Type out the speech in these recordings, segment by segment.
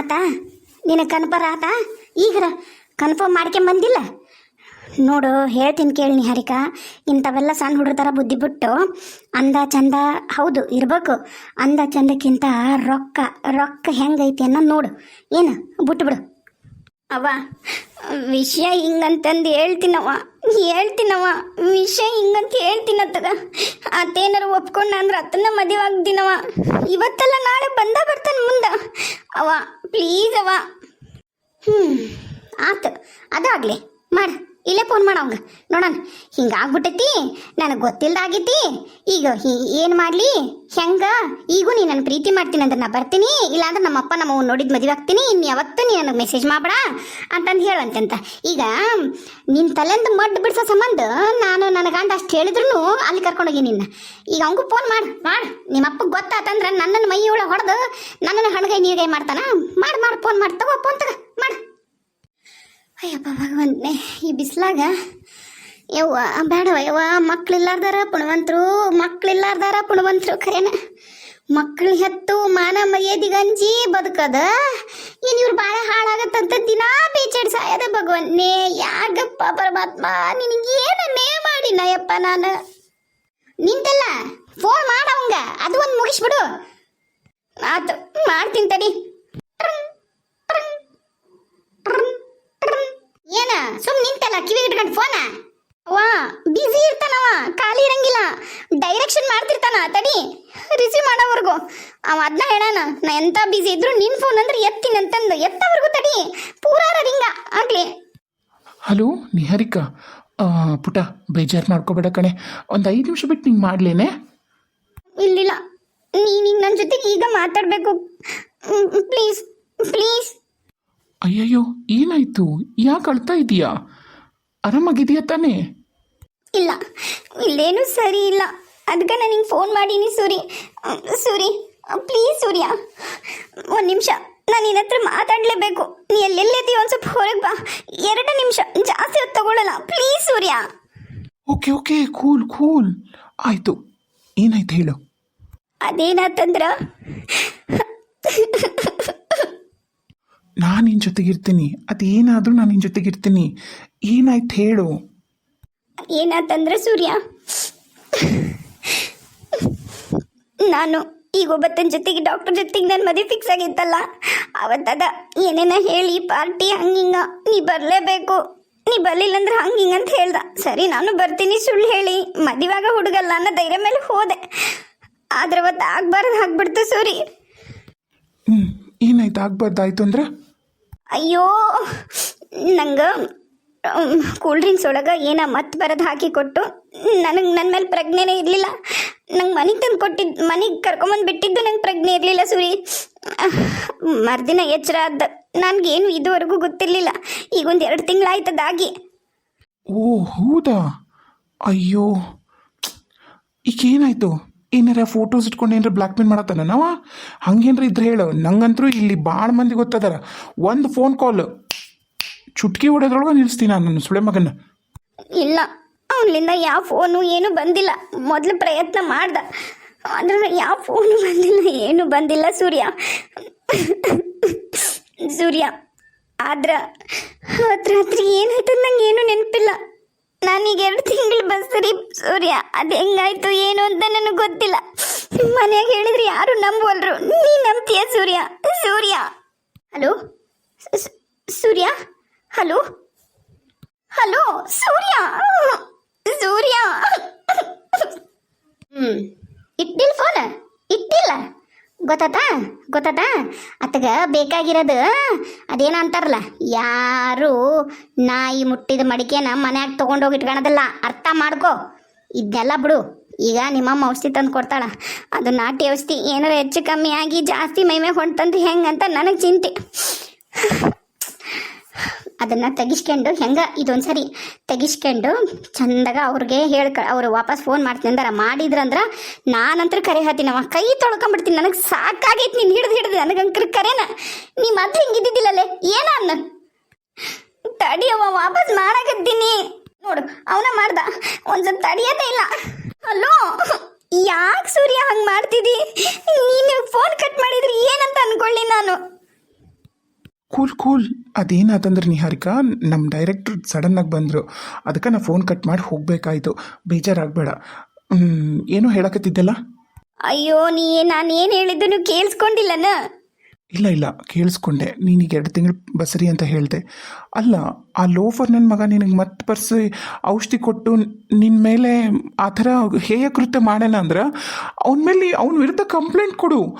ಆತ? ನಿನ್ನ ಕನ್ಫರ್ ಆತ? ಈಗರ ಕನ್ಫರ್ಮ್ ಮಾಡ್ಕೊಂಬಂದಿಲ್ಲ ನೋಡು, ಹೇಳ್ತೀನಿ ಕೇಳಿ ಹರಿಕಾ. ಇಂಥವೆಲ್ಲ ಸಣ್ಣ ಹುಡುಗ್ರ ಥರ ಬುದ್ಧಿ ಬಿಟ್ಟು ಅಂದ ಚಂದ ಹೌದು, ಇರಬೇಕು. ಅಂದ ಚಂದಕ್ಕಿಂತ ರೊಕ್ಕ ರೊಕ್ಕ ಹೆಂಗೈತಿ ಅನ್ನೋ ನೋಡು. ಏನು? ಬಿಟ್ಬಿಡು ಅವ ವಿಷಯ ಹಿಂಗಂತಂದು ಹೇಳ್ತೀನವ ಹೇಳ್ತೀನವ ವಿಷಯ ಹಿಂಗಂತ ಹೇಳ್ತೀನತ್ತದ ಅತ್ತೇನಾರು ಒಪ್ಕೊಂಡ ಅಂದ್ರೆ ಅತ್ತನ ಮದುವೆ ಆಗ್ತೀನವ ಇವತ್ತಲ್ಲ ನಾಳೆ ಬಂದ ಬರ್ತಾನೆ ಮುಂದೆ. ಅವ ಪ್ಲೀಸ್ ಅವ. ಹ್ಞೂ ಆತು. ಅದಾಗಲಿ ಮಾಡು. ಇಲ್ಲೇ ಫೋನ್ ಮಾಡವಂಗ ನೋಡೋಣ. ಹಿಂಗಾಗ್ಬಿಟ್ಟೈತಿ? ನನಗೆ ಗೊತ್ತಿಲ್ದಾಗೈತಿ ಈಗ ಏನು ಮಾಡಲಿ? ಹೆಂಗ? ಈಗೂ ನೀ ನನ್ನ ಪ್ರೀತಿ ಮಾಡ್ತೀನಿ ಅಂದ್ರೆ ನಾ ಬರ್ತೀನಿ. ಇಲ್ಲಾಂದ್ರೆ ನಮ್ಮಪ್ಪ ನಮ್ಮ ನೋಡಿದ ಮದುವೆ ಆಗ್ತೀನಿ. ಇನ್ನು ಯಾವತ್ತೂ ನೀ ನನಗೆ ಮೆಸೇಜ್ ಮಾಡಬೇಡ ಅಂತಂದು ಹೇಳುವಂತಂತ. ಈಗ ನಿನ್ನ ತಲೆಂದು ಮಡ್ ಬಿಡ್ಸೋ ಸಂಬಂಧ ನಾನು ನನ್ನ ಗಂಡ ಅಷ್ಟು ಹೇಳಿದ್ರು ಅಲ್ಲಿ ಕರ್ಕೊಂಡೋಗಿ ನಿನ್ನ. ಈಗ ಅವಂಗೂ ಫೋನ್ ಮಾಡು ಮಾಡು. ನಿಮ್ಮಪ್ಪ ಗೊತ್ತಾತಂದ್ರೆ ನನ್ನನ್ನು ಮೈ ಒಳಗೆ ಹೊಡೆದು ನನ್ನನ್ನು ಹಣಗೈ ನೀರ್ಗೈ ಮಾಡ್ತಾನ? ಮಾಡು ಮಾಡು ಫೋನ್ ಮಾಡಿ. ತಗೋ ಫೋನ್ ತಗೋ, ಮಾಡು. ಅಯ್ಯಪ್ಪ ಭಗವಂತನೇ, ಈ ಬಿಸಿಲಾಗ? ಯವ್ವ, ಬೇಡವ ಯವ್ವ, ಮಕ್ಳಿಲ್ಲಾರ್ದಾರ ಪುಣವಂತರು ಮಕ್ಳಿಲ್ಲಾರ್ದಾರ ಪುಣವಂತರು, ಖರೇನ? ಮಕ್ಕಳು ಹೆತ್ತು ಮಾನ ಮರ್ಯಾದಿಗಂಜಿ ಬದುಕದ? ಏನು ಇವ್ರು ಭಾಳ ಹಾಳಾಗತ್ತಂತ ದಿನಾ ಬೀಚಡ್ ಸಾಯದ ಭಗವಂತನೇ. ಯಾಕಪ್ಪ ಪರಮಾತ್ಮ ನಿನಗೇನನ್ನೇ ಮಾಡಿ ನಯಪ್ಪ ನಾನು? ನಿಂತಲ್ಲ ಫೋನ್ ಮಾಡವಂಗ ಅದು ಒಂದು ಮುಗಿಸ್ಬಿಡು. ಆತು, ಮಾಡ್ತೀನಿ ತಡಿ. ಏನ? ಸುಮ್ ನಿಂತಲ್ಲ ಕಿವಿ ಇಟ್ಕೊಂಡು ಫೋನ ವಾ ಬಿಸಿ ಇರ್ತಾನವ ಖಾಲಿ ಇರಂಗಿಲ್ಲ. ಡೈರೆಕ್ಷನ್ ಮಾಡ್ತಿರ್ತಾನ ತಡಿ. ರಿಸೀವ್ ಮಾಡೋವರೆಗೂ. ಅವ ಅದನ್ನ ಹೇಳೋಣ ನಾ ಎಂತ ಬಿಸಿ ಇದ್ರು ನಿನ್ ಫೋನ್ ಅಂದ್ರೆ ಎತ್ತೀನಿ ಅಂತಂದು. ಎತ್ತವರೆಗೂ ತಡಿ. ಪೂರಾರ ರಿಂಗ. ಆಗ್ಲಿ. ಹಲೋ ನಿಹಾರಿಕಾ. ಆ, ಪುಟ ಬೇಜಾರು ಮಾಡ್ಕೋಬೇಡ ಕಣೆ. ಒಂದು ಐದು ನಿಮಿಷ ಬಿಟ್ಟು ನಿಂಗೆ ಮಾಡ್ಲೇನೆ? ಇಲ್ಲಿಲ್ಲ. ನೀನು ನನ್ನ ಜೊತೆಗೆ ಈಗ ಮಾತಾಡಬೇಕು. ಪ್ಲೀಸ್ ಪ್ಲೀಸ್ ಅಯ್ಯಯ್ಯೋ ಏನಾಯ್ತು? ಯಾಕೆ ಅಳ್ತಾ ಇದೀಯಾ ಆರಾಮಾಗಿದೆಯಾ ತಾನೇ? ಇಲ್ಲ ಇಲ್ಲೇನು ಸರಿ ಇಲ್ಲ. ಅದಕ್ಕೆ ನಾನು ನಿಂಗೆ ಫೋನ್ ಮಾಡೀನಿ ಸೂರಿ. ಸೂರಿ ಪ್ಲೀಸ್ ಸೂರ್ಯ. ಒಂದು ನಿಮಿಷ ನಾನು ನಿನ್ನ ಹತ್ರ ಮಾತಾಡಲೇಬೇಕು. ನೀ ಎಲ್ಲೆಲ್ಲಿ ಒಂದು ಸ್ವಲ್ಪ ಹೊರಗೆ ಬಾ. ಎರಡು ನಿಮಿಷ ಜಾಸ್ತಿ ಹೊತ್ತು ತಗೊಳ್ಳಲ್ಲ please Surya. Okay okay cool cool ಆಯಿತು ಏನಾಯ್ತು ಹೇಳು. ಅದೇನಾತಂದ್ರ? ನಾನು ನಿನ್ನ ಜೊತೆಗಿರ್ತೀನಿ. ಅದೇನಾದರೂ ನಾನು ನಿನ್ನ ಜೊತೆಗಿರ್ತೀನಿ. ಏನಾಯ್ತು ಹೇಳು. ಏನಾಯ್ತಂದ್ರೆ ಸೂರ್ಯ? ನಾನು ಈಗ ಒಬ್ಬತ್ತನ ಜೊತೆಗೆ ಡಾಕ್ಟರ್ ಜೊತೆಗೆ ನನ್ನ ಮದುವೆ ಫಿಕ್ಸ್ ಆಗಿತ್ತಲ್ಲ. ಅವತ್ತದ ಏನೇನ ಹೇಳಿ ಪಾರ್ಟಿ ಹಂಗಿಂಗ ನೀ ಬರಲೇಬೇಕು. ನೀ ಬರಲಿಲ್ಲ ಅಂದ್ರೆ ಹಂಗಿಂಗ ಅಂತ ಹೇಳ್ದ. ಸರಿ ನಾನು ಬರ್ತೀನಿ ಸುಳ್ಳು ಹೇಳಿ. ಮದುವಾಗ ಹುಡುಗಲ್ಲ ಅನ್ನೋ ಧೈರ್ಯ ಮೇಲೆ ಹೋದೆ. ಆದ್ರೆ ಅವತ್ತು ಆಗ್ಬಾರ್ದು ಆಗ್ಬಿಡ್ತು ಸೂರಿ. ಹ್ಞೂ ಏನಾಯ್ತು ಆಗ್ಬಾರ್ದಾಯ್ತು ಅಂದ್ರೆ? ಅಯ್ಯೋ, ನಂಗೆ ಕೂಲ್ ಡ್ರಿಂಕ್ಸ್ ಒಳಗೆ ಏನ ಮತ್ತೆ ಬರೋದು ಹಾಕಿ ಕೊಟ್ಟು, ನನಗೆ ನನ್ನ ಮೇಲೆ ಪ್ರಜ್ಞೆನೇ ಇರಲಿಲ್ಲ. ನಂಗೆ ಮನೆಗೆ ತಂದು ಕೊಟ್ಟಿದ್ದು ಮನೆಗೆ ಕರ್ಕೊಂಬಂದು ಬಿಟ್ಟಿದ್ದು ನಂಗೆ ಪ್ರಜ್ಞೆ ಇರಲಿಲ್ಲ ಸೂರಿ. ಮರ್ದಿನ ಎಚ್ಚರ ಆದ ನನಗೇನು ಇದುವರೆಗೂ ಗೊತ್ತಿರಲಿಲ್ಲ. ಈಗ ಒಂದು ಎರಡು ತಿಂಗಳಾಯ್ತದಾಗಿ ಓ, ಹೌದಾ? ಅಯ್ಯೋ ಈಗ ಏನಾಯ್ತು ಏನಾರ ಫೋಟೋಸ್ ಇಟ್ಕೊಂಡು ಏನಾರ ಬ್ಲ್ಯಾಕ್ ಮೇಲ್ ಮಾಡತ್ತಾನ? ನಾವ? ಹಂಗೇನ್ರ ಇದ್ರೆ ಹೇಳು. ನಂಗಂತರೂ ಇಲ್ಲಿ ಭಾಳ ಮಂದಿ ಗೊತ್ತದಾರ. ಒಂದು ಫೋನ್ ಕಾಲ್ ಚುಟ್ಕಿ ಹೊಡೆದ್ರೊಳಗೆ ನಿಲ್ಲಿಸ್ತೀನಿ ನಾನು ನನ್ನ ಸುಳೆ ಮಗನ ಇಲ್ಲ. ಅವನಿಂದ ಯಾವ ಫೋನು ಏನು ಬಂದಿಲ್ಲ. ಮೊದ್ಲು ಪ್ರಯತ್ನ ಮಾಡ್ದ. ಅಂದ್ರೆ ಯಾವ ಫೋನು ಬಂದಿಲ್ಲ, ಏನು ಬಂದಿಲ್ಲ ಸೂರ್ಯ. ಸೂರ್ಯ, ಆದ್ರ ಹತ್ರ ಹತ್ರ ಏನಾಯ್ತು ನಂಗೆ ಏನು ನೆನಪಿಲ್ಲ. ನಾನೀಗ ಎರಡು ತಿಂಗಳು ಬಸ್ರಿ ಸೂರ್ಯ. ಅದು ಹೆಂಗಾಯ್ತು, ಏನು ಅಂತ ನನಗೆ ಗೊತ್ತಿಲ್ಲ. ಮನೆಯಾಗ ಹೇಳಿದ್ರೆ ಯಾರು ನಂಬುವಲ್ರು? ನೀ ನಂಬ್ತೀಯ, Surya? Surya? Hello? Surya? Hello? Hello, Surya? Surya? Hmm. ಇಟ್ಟಿಲ್ಲ ಫೋನ್ ಇಟ್ಟಿಲ್ಲ? ಗೊತ್ತಾತಾ ಗೊತ್ತಾತಾ ಅತ್ತಗ ಬೇಕಾಗಿರೋದು. ಅದೇನು ಅಂತಾರಲ್ಲ, ಯಾರು ನಾಯಿ ಮುಟ್ಟಿದ ಮಡಿಕೆನ ಮನ್ಯಾಗ ತೊಗೊಂಡೋಗಿ ಇಟ್ಕೊಳೋದಲ್ಲ ಅರ್ಥ ಮಾಡ್ಕೋ. ಇದನ್ನೆಲ್ಲ ಬಿಡು. ಈಗ ನಿಮ್ಮಮ್ಮ ಔಷಧಿ ತಂದು ಕೊಡ್ತಾಳ. ಅದು ನಾಟಿ ಔಷಧಿ ಏನಾರ ಹೆಚ್ಚು ಕಮ್ಮಿ ಆಗಿ ಜಾಸ್ತಿ ಮೈಮೆ ಹೊಂಟಂತ ಹೆಂಗಂತ ನನಗೆ ಚಿಂತೆ. ಅದನ್ನ ತೆಗಿಸ್ಕೊಂಡು ಹೆಂಗೆ ಇದೊಂದ್ಸರಿ ತೆಗಿಸ್ಕೊಂಡು ಚಂದಾಗ ಅವ್ರಿಗೆ ಹೇಳ್ಕ ಅವರು ವಾಪಸ್ ಫೋನ್ ಮಾಡ್ತೀನಿ ಅಂದಾರ. ಮಾಡಿದ್ರಂದ್ರೆ ನಾನಂತರ ಕರೆ ಹೇಳ್ತೀನವ ಕೈ ತೊಳ್ಕೊಂಬಿಡ್ತೀನಿ. ನನಗೆ ಸಾಕಾಗೈತಿ ನೀನು ಹಿಡ್ದು ನನಗೆ ನನಗಂಕರ್ ಕರೆನ. ನೀ ಮತ್ತೆ ಹಿಂಗಿದ್ದಿದ್ದಿಲ್ಲಲ್ಲೇ ಏನ ಅನ್ನ? ತಡಿಯವ ವಾಪಸ್ ಮಾಡಕತ್ತೀನಿ. ನೋಡು, ಅವನ ಮಾಡ್ದ. ಒಂದ್ಸಲ ತಡಿಯೋದೇ ಇಲ್ಲ. ಹಲೋ? ಯಾಕೆ ಸೂರ್ಯ ಹಂಗೆ ಮಾಡ್ತಿದ್ದಿ ನೀನು ಫೋನ್ ಕಟ್ ಮಾಡಿದ್ರಿ ಏನಂತ ಅನ್ಕೊಳ್ಳಿ ನಾನು? ಕೂಲ್ ಕೂಲ್ ಅದೇನಾತಂದ್ರೆ ನಿಹಾರಿಕಾ ನಮ್ಮ ಡೈರೆಕ್ಟ್ರ್ ಸಡನ್ನಾಗಿ ಬಂದರು. ಅದಕ್ಕೆ ನಾ ಫೋನ್ ಕಟ್ ಮಾಡಿ ಹೋಗಬೇಕಾಯ್ತು. ಬೇಜಾರಾಗಬೇಡ. ಏನೋ ಹೇಳಕತ್ತಿದ್ದಲ್ಲ? ಅಯ್ಯೋ ನೀ ನಾನು ಏನು ಹೇಳಿದ್ದನ್ನು ಕೇಳಿಸ್ಕೊಂಡಿಲ್ಲನ? ಇಲ್ಲ ಇಲ್ಲ ಕೇಳಿಸ್ಕೊಂಡೆ. ನೀನೀಗ ಎರಡು ತಿಂಗಳು ಬಸರಿ ಅಂತ ಹೇಳಿದೆ. ಅಲ್ಲ ಆ ಲೋಫರ್ ನನ್ನ ಮಗ ನಿನಗೆ ಮತ್ತೆ ಬರ್ಸಿ ಔಷಧಿ ಕೊಟ್ಟು ನಿನ್ನ ಮೇಲೆ ಆ ಥರ ಹೇಯ ಕೃತ್ಯ ಮಾಡೋಣ ಅಂದ್ರೆ ಅವನ ಮೇಲೆ ಅವನ ವಿರುದ್ಧ ಕಂಪ್ಲೇಂಟ್ ಕೊಡು.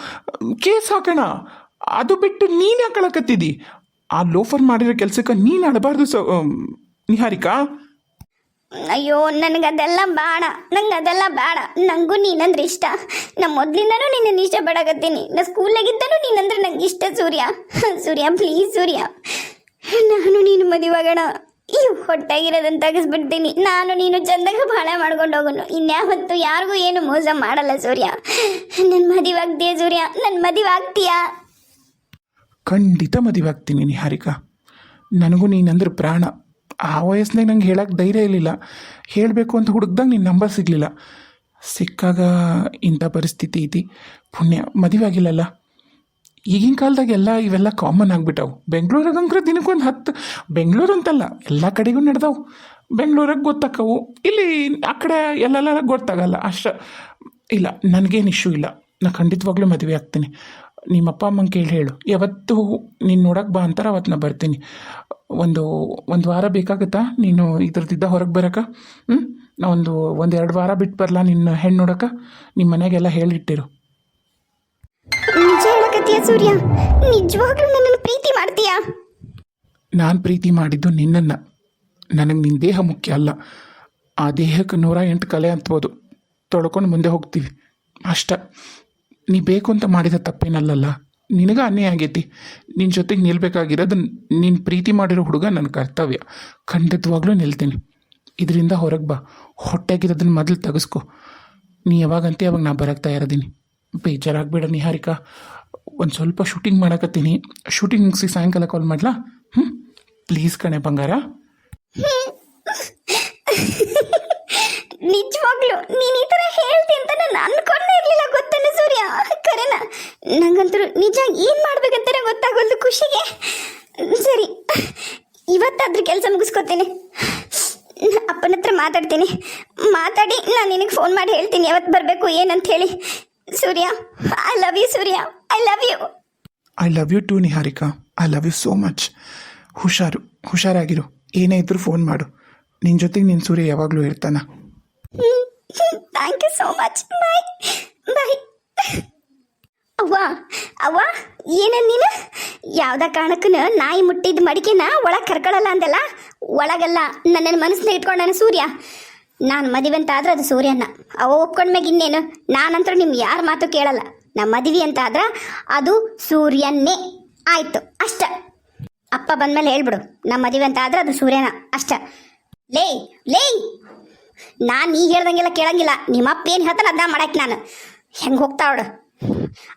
ಕೇಸ್ ಹಾಕೋಣ. ಅದು ಬಿಟ್ಟು ನೀನು ಯಾಕಳಕತ್ತಿದ್ದಿ ಆ ಲೋಫರ್ ಮಾಡಿರೋ ಕೆಲಸಕ್ಕೆ ನೀನು ಆಡಬಾರ್ದು ಸ ನಿಹಾರಿಕಾ? ಅಯ್ಯೋ, ನನಗದೆಲ್ಲ ಬೇಡ ನಂಗೆ ಅದೆಲ್ಲ ಬೇಡ ನನಗೂ ನೀನಂದ್ರೆ ಇಷ್ಟ. ನಾ ಮೊದ್ಲಿಂದನೂ ನಿನ್ನನ್ನು ಇಷ್ಟಪಡಕತ್ತೀನಿ ನಾ ಸ್ಕೂಲಾಗಿದ್ದನೂ ನೀನಂದ್ರೆ ನಂಗೆ ಇಷ್ಟ ಸೂರ್ಯ. ಸೂರ್ಯ ಪ್ಲೀಸ್ ಸೂರ್ಯ. ನಾನು ನೀನು ಮದುವಾಗೋಣ ಈ ಹೊಟ್ಟಾಗಿರೋದನ್ನ ತೆಗೆಸ್ಬಿಡ್ತೀನಿ. ನಾನು ನೀನು ಚಂದಾಗ ಭಾಳ ಮಾಡ್ಕೊಂಡು ಹೋಗೋನು. ಇನ್ಯಾವತ್ತು ಯಾರಿಗೂ ಏನು ಮೋಸ ಮಾಡಲ್ಲ ಸೂರ್ಯ. ನನ್ನ ಮದುವಾಗ್ತೀಯ ಸೂರ್ಯ? ನನ್ನ ಮದುವಾಗ್ತೀಯಾ ಖಂಡಿತ ಮದುವೆ ಆಗ್ತೀನಿ ನಿಹಾರಿಕಾ ನನಗೂ ನೀನಂದ್ರೆ ಪ್ರಾಣ. ಆ ವಯಸ್ಸಿನಾಗ ನಂಗೆ ಹೇಳಕ್ಕೆ ಧೈರ್ಯ ಇರಲಿಲ್ಲ. ಹೇಳಬೇಕು ಅಂತ ಹುಡುಕ್ದಾಗ ನಿನ್ನ ನಂಬರ್ ಸಿಗಲಿಲ್ಲ. ಸಿಕ್ಕಾಗ ಇಂಥ ಪರಿಸ್ಥಿತಿ ಐತಿ. ಪುಣ್ಯ, ಮದುವೆ ಆಗಿಲ್ಲಲ್ಲ. ಈಗಿನ ಕಾಲದಾಗ ಎಲ್ಲ ಇವೆಲ್ಲ ಕಾಮನ್ ಆಗಿಬಿಟ್ಟವು. ಬೆಂಗಳೂರಾಗ ಅಂಕ್ರೆ ದಿನಕ್ಕೊಂದು ಹತ್ತು. ಬೆಂಗಳೂರು ಅಂತಲ್ಲ, ಎಲ್ಲ ಕಡೆಗೂ ನಡೆದವು. ಬೆಂಗಳೂರಾಗ ಗೊತ್ತಾಕವು. ಇಲ್ಲಿ ಆ ಕಡೆ ಎಲ್ಲೆಲ್ಲ ಗೊತ್ತಾಗಲ್ಲ. ಅಷ್ಟ ಇಲ್ಲ, ನನಗೇನು ಇಶ್ಯೂ ಇಲ್ಲ. ನಾನು ಖಂಡಿತವಾಗ್ಲೂ ಮದುವೆ ಆಗ್ತೀನಿ. ನಿಮ್ಮ ಅಪ್ಪ ಅಮ್ಮಂಗೆ ಕೇಳಿ ಹೇಳು. ಯಾವತ್ತು ನೀನು ನೋಡಕ್ಕೆ ಬಾ ಅಂತಾರೆ ಅವತ್ತು ನಾ ಬರ್ತೀನಿ. ಒಂದು ಒಂದು ವಾರ ಬೇಕಾಗುತ್ತಾ? ನೀನು ಇದ್ರದ್ದಿದ್ದ ಹೊರಗೆ ಬರೋಕೆ? ಹ್ಞೂ ನಾ ಒಂದು ಒಂದು ಎರಡು ವಾರ ಬಿಟ್ಟು ಬರಲಾ ನಿನ್ನ ಹೆಣ್ಣು ನೋಡೋಕೆ? ನಿಮ್ಮ ಮನೆಗೆಲ್ಲ ಹೇಳಿಟ್ಟಿರು. ನಿಜ ಹೇಳಕತ್ತೀಯ ಸೂರ್ಯ ನಿಜವಾಗ್ಲೂ ನನ್ನನ್ನು ಪ್ರೀತಿ ಮಾಡ್ತೀಯಾ? ನಾನು ಪ್ರೀತಿ ಮಾಡಿದ್ದು ನಿನ್ನನ್ನು. ನನಗೆ ನಿನ್ನ ದೇಹ ಮುಖ್ಯ ಅಲ್ಲ. ಆ ದೇಹಕ್ಕೆ ನೂರ ಎಂಟು ಕಲೆ ಅಂತಬೋದು. ತೊಳ್ಕೊಂಡು ಮುಂದೆ ಹೋಗ್ತೀವಿ. ಅಷ್ಟ. ನೀ ಬೇಕು ಅಂತ ಮಾಡಿದ ತಪ್ಪೇನಲ್ಲಲ್ಲ? ನಿನಗೆ ಅನ್ಯಾಯ ಆಗೈತಿ. ನಿನ್ನ ಜೊತೆಗೆ ನಿಲ್ಬೇಕಾಗಿರೋದು ನಿನ್ನ ಪ್ರೀತಿ ಮಾಡಿರೋ ಹುಡುಗ ನನ್ನ ಕರ್ತವ್ಯ. ಖಂಡಿತವಾಗ್ಲೂ ನಿಲ್ತೀನಿ. ಇದರಿಂದ ಹೊರಗೆ ಬಾ. ಹೊಟ್ಟೆಗಿರೋದನ್ನ ಮೊದಲು ತೆಗೆಸ್ಕೊ. ನೀ ಯಾವಾಗಂತೆ ಯಾವಾಗ ನಾ ಬರೋಕ್ಕೆ ತಯಾರದೀನಿ ಬೇಜಾರಾಗಬೇಡ ನಿಹಾರಿಕಾ. ಒಂದು ಸ್ವಲ್ಪ ಶೂಟಿಂಗ್ ಮಾಡಕತ್ತೀನಿ. ಶೂಟಿಂಗ್ ಮುಗಿಸಿ ಸಾಯಂಕಾಲ ಕಾಲ್ ಮಾಡ್ಲಾ? ಹ್ಞೂ ಪ್ಲೀಸ್ ಕಣೆ ಬಂಗಾರ. ನಿಜವಾಗ್ಲು ನೀನು ಈ ತರ ಹೇಳ್ತಿ ಅಂತ ನಾನು ಅನ್ಕೊಂಡೇ ಇರ್ಲಿಲ್ಲ ಗೊತ್ತೇನೆ ಸೂರ್ಯ ಕರೆನ ನಂಗಂತೂ ನಿಜ ಏನ್ ಮಾಡ್ಬೇಕಂತಾನೆ ಗೊತ್ತಾಗೋದು ಖುಷಿಗೆ ಸರಿ ಇವತ್ತಾದ್ರೂ ಮುಗಿಸ್ಕೊತೀನಿ ಅಪ್ಪನ ಹತ್ರ ಮಾತಾಡ್ತೀನಿ. ಮಾತಾಡಿ ನಾನು ನಿನಗೆ ಫೋನ್ ಮಾಡಿ ಹೇಳ್ತೀನಿ. ಯಾವತ್ತು ಬರಬೇಕು ಏನಂತ ಹೇಳಿ. Surya I love you Surya. I love you I love you to Niharika. I love you so much ಹುಷಾರು ಹುಷಾರಾಗಿರು. ಏನೇ ಇದ್ರೂ ಫೋನ್ ಮಾಡು. ನಿನ್ನ ಜೊತೆಗೆ ನಿನ್ನ ಸೂರ್ಯ ಯಾವಾಗಲೂ ಇರ್ತಾನ. Thank you so much bye bye ಅವ್ವ ಅವ್ವ, ಏನ ನೀನು? ಯಾವ್ದ ಕಾರಣಕ್ಕೂ ನಾಯಿ ಮುಟ್ಟಿದ ಮಡಿಕೆನ ಒಳಗೆ ಕರ್ಕೊಳಲ್ಲ ಅಂದಲ್ಲ? ಒಳಗಲ್ಲ ನನ್ನ ಮನಸ್ಸನ್ನ ಇಟ್ಕೊಂಡು ಸೂರ್ಯ. ನಾನು ಮದುವೆ ಅಂತ ಆದ್ರೆ ಅದು ಸೂರ್ಯನ. ಅವ ಒಪ್ಕೊಂಡ್ಮ್ಯಾಗ ಇನ್ನೇನು? ನಾನಂತೂ ನಿಮ್ಗೆ ಯಾರ ಮಾತು ಕೇಳಲ್ಲ. ನಮ್ಮ ಮದುವೆ ಅಂತ ಆದ್ರೆ ಅದು ಸೂರ್ಯನ್ನೇ. ಆಯ್ತು, ಅಷ್ಟ. ಅಪ್ಪ ಬಂದ್ಮೇಲೆ ಹೇಳ್ಬಿಡು. ನಮ್ಮ ಮದುವೆ ಅಂತ ಆದ್ರೆ ಅದು ಸೂರ್ಯನ, ಅಷ್ಟ. ಲೇ ಲೇ! ನಾನು ನೀ ಹೇಳ್ದಂಗೆಲ್ಲ ಕೇಳಂಗಿಲ್ಲ. ನಿಮ್ಮ ಅಪ್ಪ ಏನು ಹೇಳ್ತಾನೆ ಅದನ್ನ ಮಾಡಕ್ಕೆ ನಾನು. ಹೆಂಗೆ ಹೋಗ್ತಾವಳು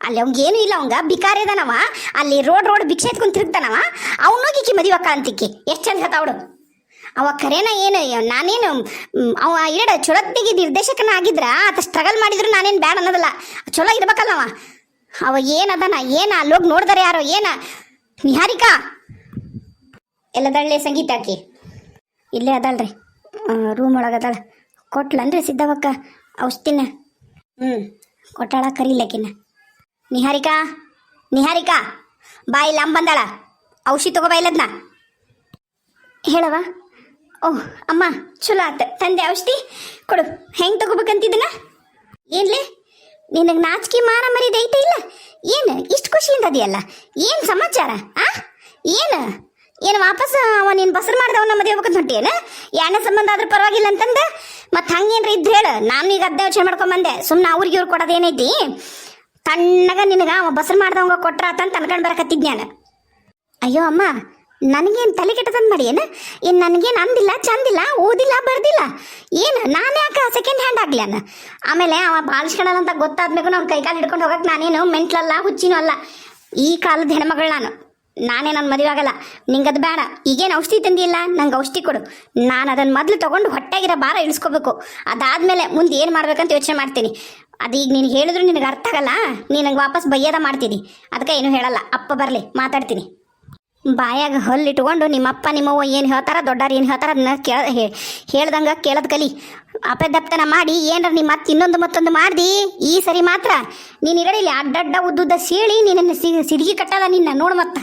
ಅಲ್ಲಿ ಅವಂಗೇನು ಇಲ್ಲ, ಅವಂಗ ಬಿಕಾರಿ ಅದಾನವ ಅಲ್ಲಿ ರೋಡ್ ರೋಡ್ ಭಿಕ್ಷೆ ಎತ್ಕೊಂಡು ತಿರುಗ್ತಾನವ. ಅವನೋಗಿಕ್ಕಿ ಮದಿವಕ್ಕ ಅಂತಿಕ್ಕಿ ಎಷ್ಟು ಚಂದ ಅವಳು ಅವ ಕರೇನ ಏನು, ನಾನೇನು ಅವ ಅವ ಇರಡ, ಚೊಲೊತ್ತಿಗೆ ನಿರ್ದೇಶಕನ ಆಗಿದ್ರ, ಆತ ಸ್ಟ್ರಗಲ್ ಮಾಡಿದ್ರು ನಾನೇನು ಬ್ಯಾಡ ಅನ್ನೋದಲ್ಲ. ಚಲೋ ಇರ್ಬೇಕಲ್ಲವ. ಅವ ಏನದನ ಏನ ಅಲ್ಲೋಗಿ ನೋಡ್ದಾರೆ ಯಾರೋ, ಏನ? ನಿಹಾರಿಕಾ? ಎಲ್ಲದಳ್ಳೆ ಸಂಗೀತ ಆಕಿ. ಇಲ್ಲೇ ಅದಲ್ರಿ ರೂಮ್ ಒಳಗೆ ಕೊಟ್ಲನ್ರಿ ಸಿದ್ದವಕ್ಕ ಔಷಧಿನ. ಹ್ಞೂ ಕೊಟ್ಟಾಳ ಕರೀಲಕಿನ ನಿಹಾರಿಕಾ ನಿಹಾರಿಕಾ ಬಾಯಿಲ್ಲ ಬಂದಾಳ. ಔಷಧಿ ತಗೋ ಬಾ ಇಲ್ಲದ್ನ. ಹೇಳವ ಓಹ್ ಅಮ್ಮ, ಚಲೋ ಆತ. ತಂದೆ ಔಷಧಿ ಕೊಡು. ಹೆಂಗೆ ತಗೋಬೇಕಂತಿದ್ದನ ಏನ್ಲೇ? ನಿನಗೆ ನಾಚಿಕೆ ಮಾನ ಮರಿದ ಐತೆ ಇಲ್ಲ? ಏನು? ಇಷ್ಟು ಖುಷಿಯಿಂದ ಅದೆಯಲ್ಲ? ಏನು ಸಮಾಚಾರ, ಆ? ಏನು? ಏನು ವಾಪಸ್ ಅವ ನೀನು ಬಸರು ನಮ್ಮ ಮದುವೆ ಹೋಗ್ಬೇಕಂತ ಹೊಂಟಿಯೇನ? ಯಾಣ ಸಂಬಂಧ ಆದ್ರೂ ಪರವಾಗಿಲ್ಲ ಅಂತಂದ? ಮತ್ತೆ ಹಂಗೇನ್ರಿ ಇದ್ದು ಹೇಳು? ನಾನು ಈಗ ಅದ್ದೇ ಯೋಚನೆ ಮಾಡ್ಕೊಂಬಂದೆ ಸುಮ್ಮನೆ ಅವ್ರಿಗೆ ಇವ್ರು ಕೊಡೋದು ಏನೈತಿ? ತಣ್ಣಗ ನಿನಗ ಅವ ಬಸರು ಮಾಡ್ದವಂಗ ಕೊಟ್ರ ಅಂತ ಅನ್ಕೊಂಡು ಬರಕತ್ತಿದ್ ನಾನು ಅಯ್ಯೋ ಅಮ್ಮ, ನನಗೇನು ತಲೆ ಕೆಟ್ಟದಂದು ಮಾಡಿ ಏನು ಇನ್ನು ನನಗೇನು ಅಂದಿಲ್ಲ, ಚಂದಿಲ್ಲ, ಓದಿಲ್ಲ, ಬರ್ದಿಲ್ಲ? ಏನು, ನಾನು ಯಾಕೆ ಸೆಕೆಂಡ್ ಹ್ಯಾಂಡ್ ಆಗ್ಲಿ ಅನ್ನ? ಆಮೇಲೆ ಅವ ಬಾಳಿಸ್ಕೊಳಲ್ಲ ಅಂತ ಗೊತ್ತಾದ್ಮೇಗೂ ಅವ್ನ ಕೈಕಾಲು ಹಿಡ್ಕೊಂಡು ಹೋಗಕ್ಕೆ ನಾನೇನು ಮೆಂಟ್ಲಲ್ಲ, ಹುಚ್ಚಿನೂ ಅಲ್ಲ. ಈ ಕಾಲದ ಹೆಣ್ಮಗಳು ನಾನು. ನಾನೇ ನನ್ನ ಮದುವೆ ಆಗಲ್ಲ. ನಿಂಗೆ ಅದು ಬೇಡ ಈಗೇನು ಔಷಧಿ ತಂದಿಲ್ಲ? ನಂಗೆ ಔಷಧಿ ಕೊಡು. ನಾನು ಅದನ್ನು ಮೊದಲು ತೊಗೊಂಡು ಹೊಟ್ಟೆಗಿರೋ ಭಾರ ಇಳಿಸ್ಕೋಬೇಕು. ಅದಾದಮೇಲೆ ಮುಂದೆ ಏನು ಮಾಡ್ಬೇಕಂತ ಯೋಚನೆ ಮಾಡ್ತೀನಿ. ಅದು ಈಗ ನೀನು ಹೇಳಿದ್ರು ನಿನಗೆ ಅರ್ಥ ಆಗಲ್ಲ? ನೀನು ನಂಗೆ ವಾಪಸ್ ಬೈಯ್ಯದ ಮಾಡ್ತೀನಿ. ಅದಕ್ಕೆ ಏನು ಹೇಳಲ್ಲ. ಅಪ್ಪ ಬರಲಿ, ಮಾತಾಡ್ತೀನಿ. ಬಾಯಾಗ ಹಲ್ಲು ಇಟ್ಕೊಂಡು ನಿಮ್ಮಪ್ಪ ನಿಮ್ಮವ್ವ ಏನು ಹೇಳ್ತಾರ, ದೊಡ್ಡಾರು ಏನು ಹೇಳ್ತಾರ ಅದನ್ನ ಕೇಳ ಹೇಳ್ದಂಗೆ ಕೇಳದ್ ಕಲಿ. ಅಪದಪ್ತನ ಮಾಡಿ, ಏನಾರ ನಿಮ್ಮ ಮತ್ತೆ ಇನ್ನೊಂದು ಮತ್ತೊಂದು ಮಾಡ್ದಿ, ಈ ಸರಿ ಮಾತ್ರ. ನೀನು ಇರಡಿಲಿ ಅಡ್ಡಡ್ಡ ಉದ್ದುದ್ದ ಸೀಳಿ, ನಿನ್ನ ಸಿಡಿಗಿ ಕಟ್ಟದ ನಿನ್ನ, ನೋಡು ಮತ್ತ.